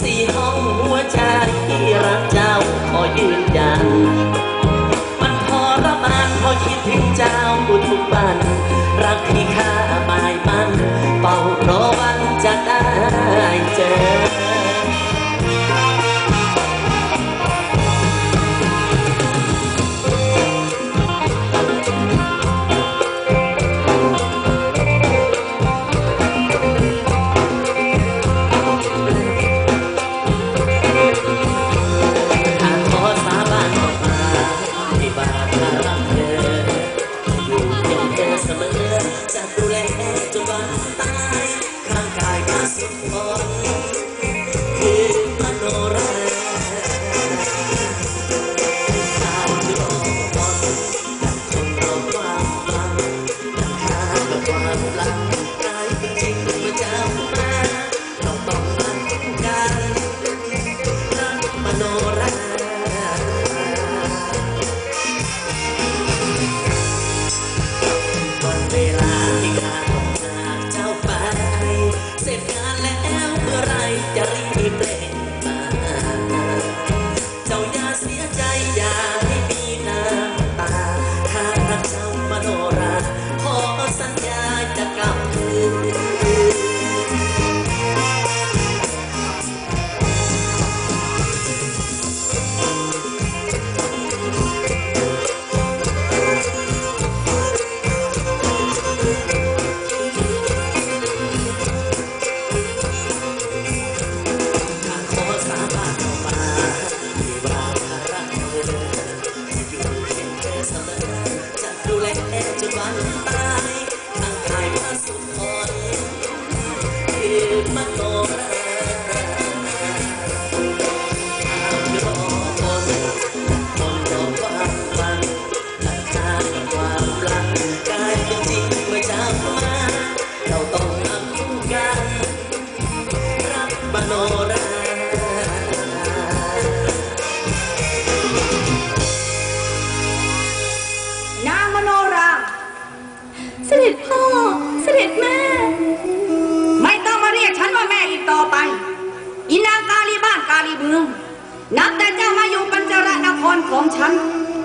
สีห้องหัวใจที่รักเจ้าขอยืนยัน มันพอระมานพอคิดถึงเจ้าทุกวัน Oh.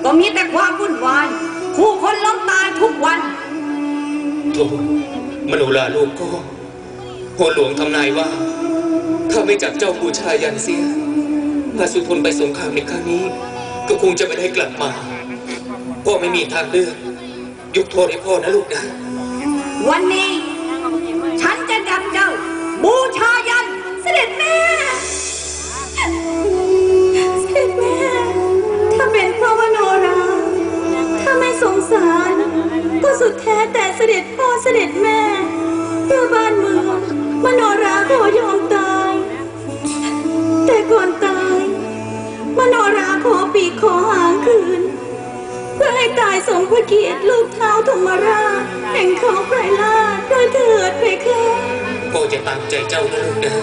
ก็มีแต่ความวุ่นวายผู้คนล้มตายทุกวันโธ่มโนราลูกก็โหนหลวงทำนายว่า ถ้าไม่จับเจ้าบูชายันเสียพระสุทนไปสงครามในครั้งนี้ ก็คงจะไม่ได้กลับมาพ่อไม่มีทางเลือกยกโทษให้พ่อนะลูกนะ วันนี้ ฉันจะจับเจ้า บูชา สุดแท้แต่เสด็จพ่อเสด็จแม่เพื่อบ้านเมืองมโนราขอยอมตาย แต่ก่อนตายมโนราขอปีกขอหางคืน เพื่อให้ตายสมพระเกียรติลูกเท้าธรรมราชแห่งเขาไพรลาชโดยเถิดเพคะพ่อจะตามใจเจ้านะลูกนะ